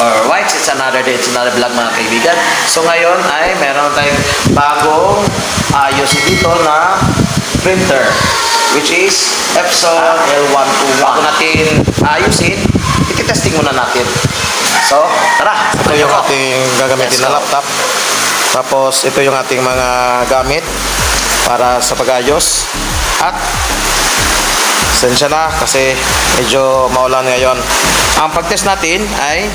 or whites. It's another day, it's another vlog mga kaibigan. So ngayon ay meron tayong bagong ayos dito na printer which is Epson L121. Bago natin ayusin, ititesting muna natin. So, tara! Ito yung ating gagamitin na go. laptop. Tapos ito yung ating mga gamit para sa pag-ayos. At sensya na kasi medyo maulan ngayon. Ang pag-test natin ay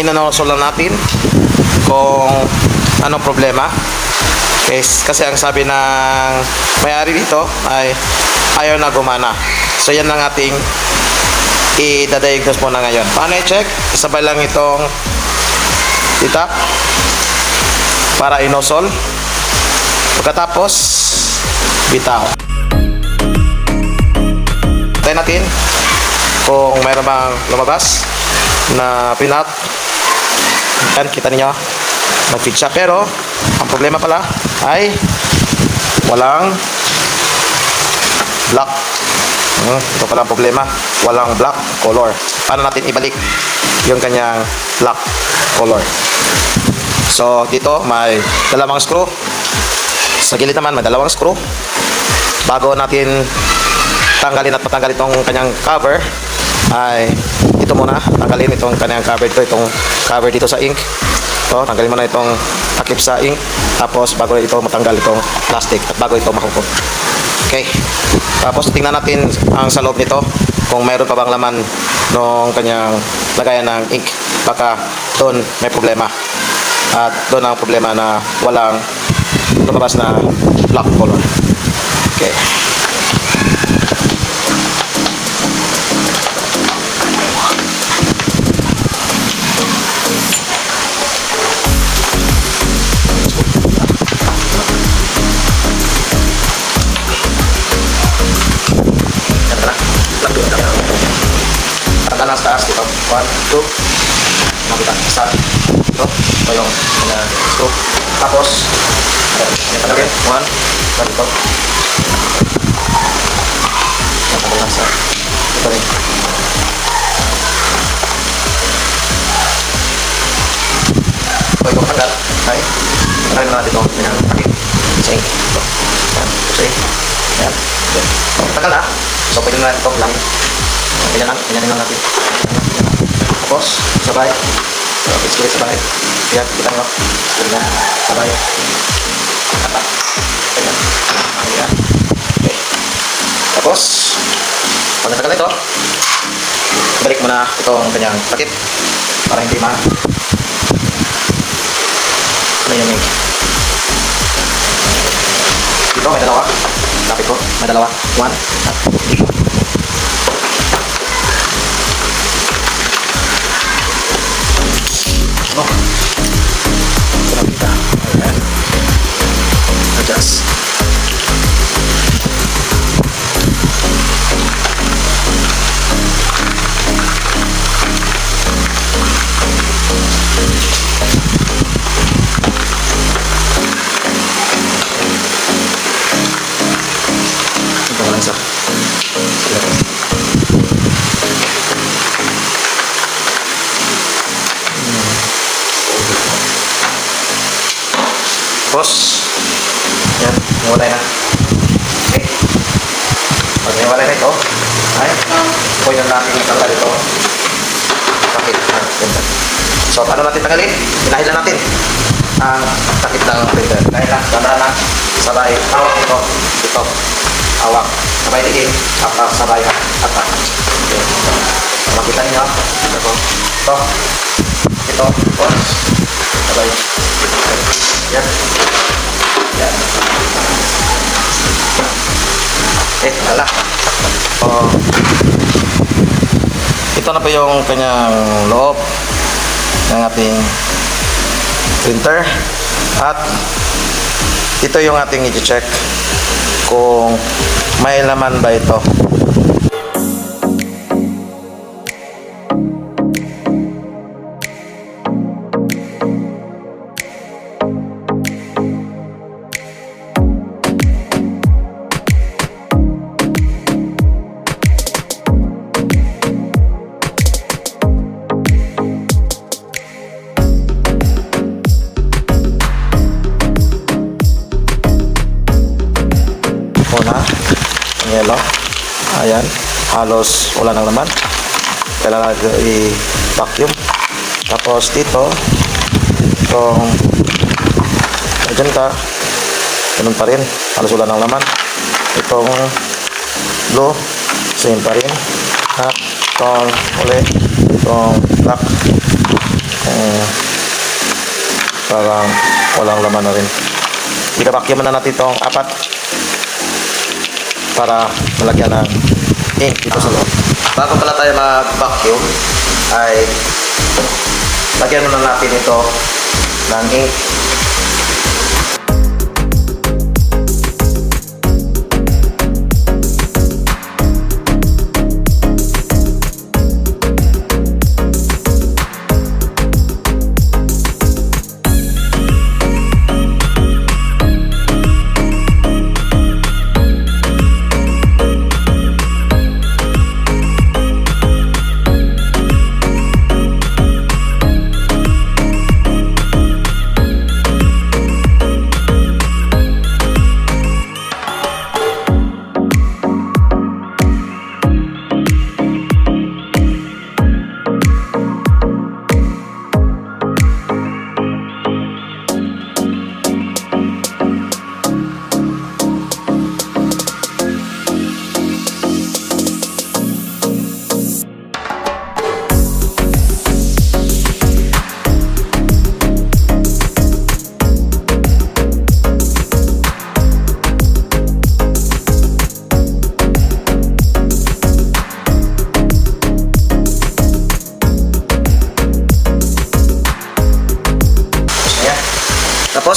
inanonsol lang natin kung anong problema. Kasi, kasi ang sabi ng may-ari dito ay ayaw na gumana. So yan ang ating i-diagnose muna ngayon. Paano i-check? Isabay lang itong titap para inosol. Pagkatapos, bitaw. Tayo natin kung mayroon bang lumabas na pinat. Yan, kita ninyo. Nag-fit siya. Pero, ang problema pala ay walang black. Hmm, ito pala ang problema. Walang black color. Paano natin ibalik yung kanyang black color? So, dito may dalawang screw. Sa gilid naman may dalawang screw. Bago natin tanggalin at patanggalin itong kanyang cover, ay ito muna, tanggalin itong kanyang cover dito, itong cover dito sa ink. Ito, tanggalin mo na itong takip sa ink. Tapos, bago ito matanggal itong plastic at bago ito mahukom. Okay. Tapos, tingnan natin ang sa loob nito kung mayroon pa bang laman ng kanyang lagayan ng ink. Baka doon may problema. At doon ang problema na walang lumabas na black color. Okay. 1, 2, nabutan, isa, ito, ito yung uh, scoop. Tapos, may palagay, 1, ganito. Nabutan sa, ito rin. So, ito matanggal, okay? Matanggal na natin ito, pinangkakit, sa ink, ito, yan, sa ink, yan, yan. Matanggal na, so pwede na natin ito, lang. Tapos, sabay. So, go sabay. Yan, kita. Ganyan. Sabay. Tapat. Ganyan. Ganyan. Okay. Tapos, pag natagal na ito, balik mo na itong kanyang takip para hindi ma eh. Dito, may dalawa. Lapit ko, may dalawa. One. Tapos, yan, nawalay na. Okay. Pag nawalay na ito, ay, pwede na natin itanggal ito. Ganda. So, paano natin tanggalin? Pinahil na natin ang takip ng printer. Dahil na, tandaan na, sabay, hawak ito, ito, hawak. Sabay tingin, apa, sabay, apa. Okay. Makita niyo, ito, ito, ito, pause, Oh. Ito na po yung kanyang loob ng ating printer. At ito yung ating i-check kung may laman ba ito. Wala nang laman. Kailangan i-vacuum. Tapos dito, itong ka, ganun pa rin. Halos wala nang laman. Itong blue, same pa rin. At itong uli, itong black, eh, parang walang laman na rin. Ika-vacuum na natin itong apat para malagyan ng ink dito sa loob. Bago pala tayo mag-vacuum, ay lagyan muna natin ito ng ink.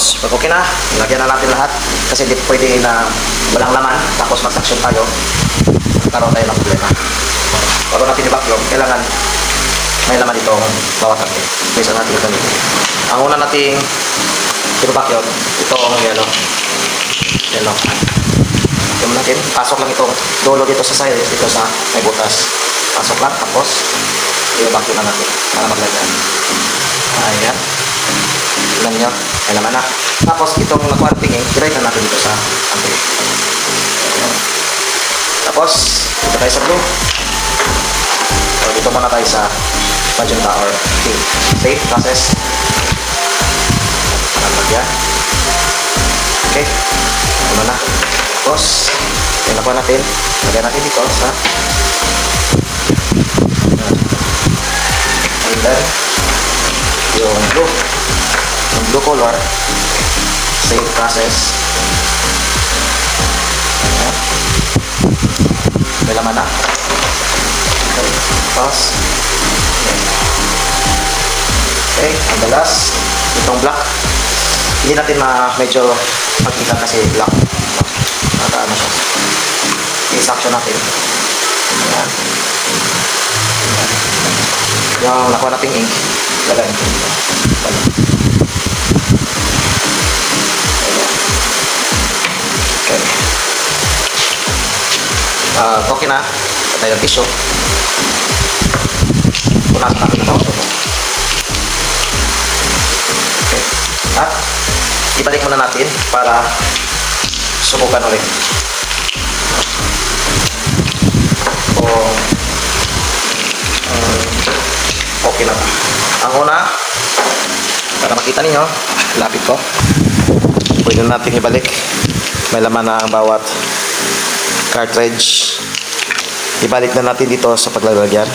Pag okay na, lagyan na natin lahat. Kasi di pwede na walang laman, tapos mag-suction tayo. Karoon tayo ng problema. Bago natin i-vacuum, kailangan may laman itong bawat ate. Kaysa natin ito nito. Ang una nating i-vacuum, itong yellow. Yellow. Vacuum natin. Pasok lang itong dulo dito sa side, dito sa may butas. Pasok lang, tapos i-vacuum na natin para maglagyan. Ayan ilan nyo, may laman na. Tapos itong nakuha ng tingin, i na natin dito sa ampere. Tapos, dito tayo sa blue. So, dito muna tayo sa magenta or pink. Safe process. Nalagyan. Okay. Ano na. Tapos, yung nakuha natin, lagyan natin dito sa color. Same process. Ayan. may laman na. Okay. tapos okay ang last itong black. Hindi natin ma medyo magkita kasi black. Naka ano siya. I-suction natin. Ayan. Yung nakuha nating ink. Lagay Ah, okay na. Patay ng tissue. Punasan natin ang. Okay. At ibalik muna natin para subukan ulit. Kung um, okay na ba. Ang una, para makita ninyo, lapit ko. Pwede na natin ibalik. May laman na ang bawat cartridge. Ibalik na natin dito sa paglalagyan.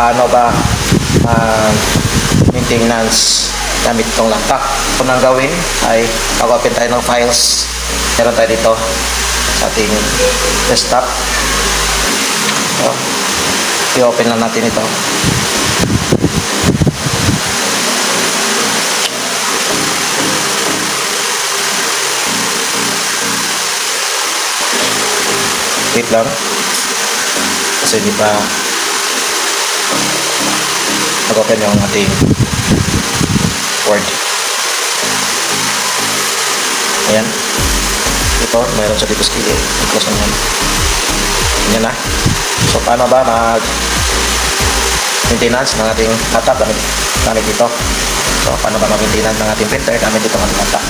Paano ba mag maintenance gamit itong laptop. Kung ang gawin ay mag-open tayo ng files. Meron tayo dito sa ating desktop. So, i-open lang natin ito. Wait lang. Kasi hindi pa nag-open yung ating Word. Ayan. Ito, mayroon sa dito skill. Close na yan. Yan na. So, paano ba mag maintenance ng ating laptop gamit, gamit dito? So, paano ba mag-maintenance ng ating printer gamit dito ng ating laptop?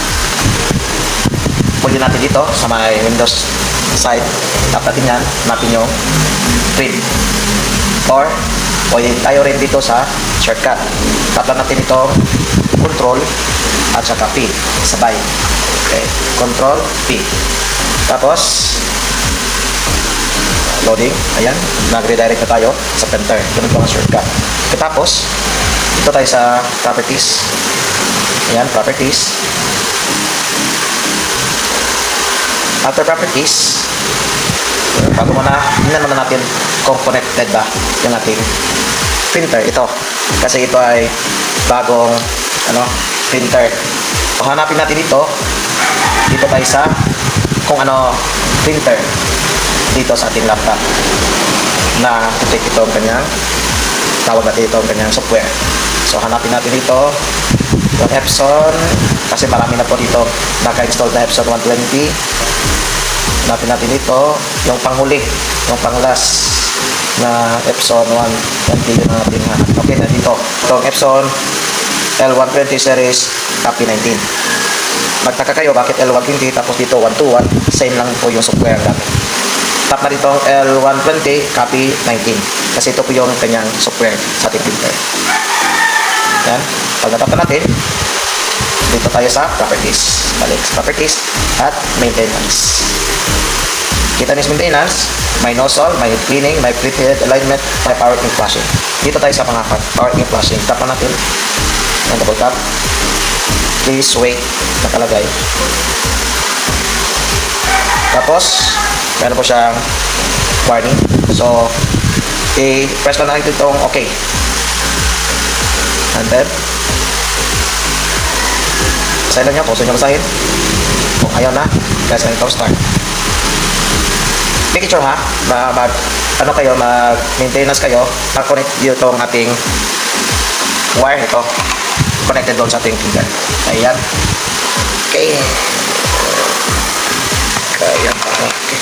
Pwede natin dito sa may Windows side. Tap natin yan. Hanapin yung print. Or, pwede tayo rin dito sa shortcut. Tap lang natin ito control at saka P. Sabay. Okay. Control P. Tapos, loading. Ayan. Nag-redirect na tayo sa printer. Ganun po ang shortcut. Tapos, dito tayo sa properties. Ayan, properties. After properties, bago mo na, tingnan muna natin kung connected ba yung ating printer. Ito. Kasi ito ay bagong ano, printer. So, hanapin natin dito. Dito tayo sa kung ano printer dito sa ating laptop na detect ito ang kanyang tawag natin ito ang kanyang software. So hanapin natin dito yung Epson kasi marami na po dito naka-install na Epson 120 hanapin natin dito yung panghuli yung panglas na Epson 120 yung natin hanap. Okay, na dito. Itong Epson L120 series copy 19. Magtaka kayo bakit L120 tapos dito 121 same lang po yung software gamit. Tap na dito L120 copy 19 kasi ito po yung kanyang software sa ating printer. Yan. Pag natap na natin, dito tayo sa properties. Balik properties at maintenance. Kita sa maintenance, may nozzle, may cleaning, may prehead alignment, may power in flashing. Dito tayo sa mga power in flashing. Tap na natin. Yan, double tap. Please wait. Nakalagay. Tapos, meron po siyang warning. So, i-press lang natin itong okay. And then, lang niyo kung gusto niyo basahin. Kung ayaw na, press lang itong start make sure ha, ma mag, ano kayo, mag-maintenance kayo, mag-connect dito itong ating wire ito. Connected doon sa ating finger. Ayan. Okay. Ayan. Okay.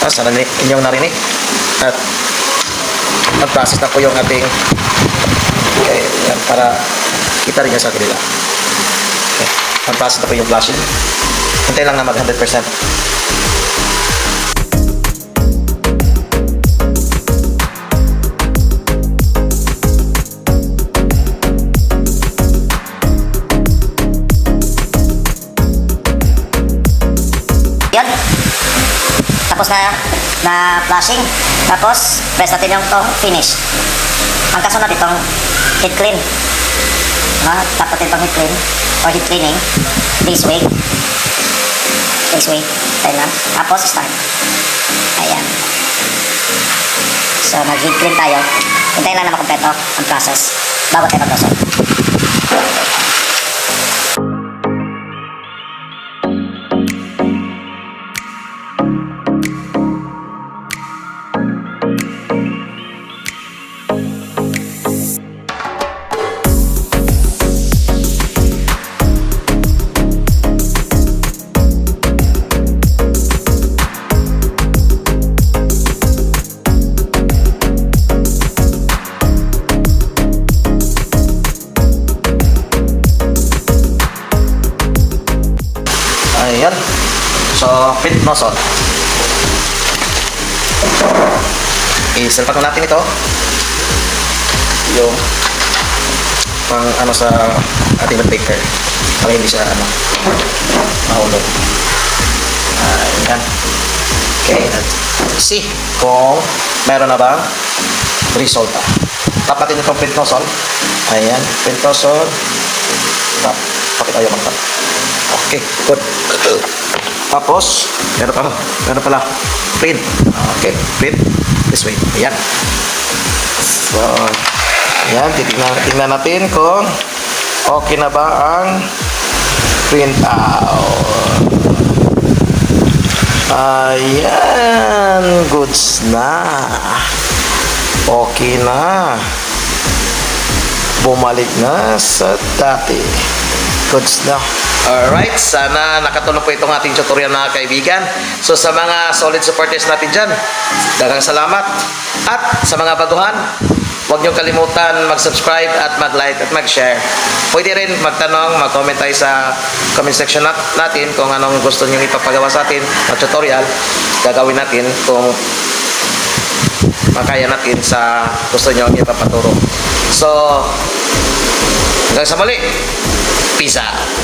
Ah, Tapos, ano inyong narinig? At, nag-process na po yung ating okay, yan, para kita rin sa kanila. Okay. Nag-process na po yung flashing. Hintay lang na mag-100%. Na flashing. Tapos, press natin yung to finish. Ang kasunod itong heat clean. No? Tap natin itong heat clean or heat cleaning. This way. This way. Tayo lang. Tapos, start. Ayan. So, nag-heat clean tayo. Hintayin lang na makompleto ang process bago tayo mag-lusot. Nozzle. I-selpak na natin ito. Yung pang ano sa ating baker para hindi siya ano mahulog. Ayan. Okay. At see kung meron na bang resulta. Tap natin itong print nozzle. Ayan, print nozzle. Tap. Pakit tayo mag tap. Okay, good. Tapos, meron pa, meron pala, print. Okay, print. This way. Ayan. So, ayan, titignan, tingnan natin kung okay na ba ang print out. Ayan, goods na. Okay na. Bumalik na sa dati. Goods na. Alright, sana nakatulong po itong ating tutorial mga kaibigan. So sa mga solid supporters natin dyan, dagang salamat. At sa mga baguhan, huwag niyong kalimutan mag-subscribe at mag-like at mag-share. Pwede rin magtanong, mag-comment tayo sa comment section nat- natin kung anong gusto niyo ipapagawa sa atin na tutorial. Gagawin natin kung makaya natin sa gusto niyo ipapaturo. So, hanggang sa muli. Peace out.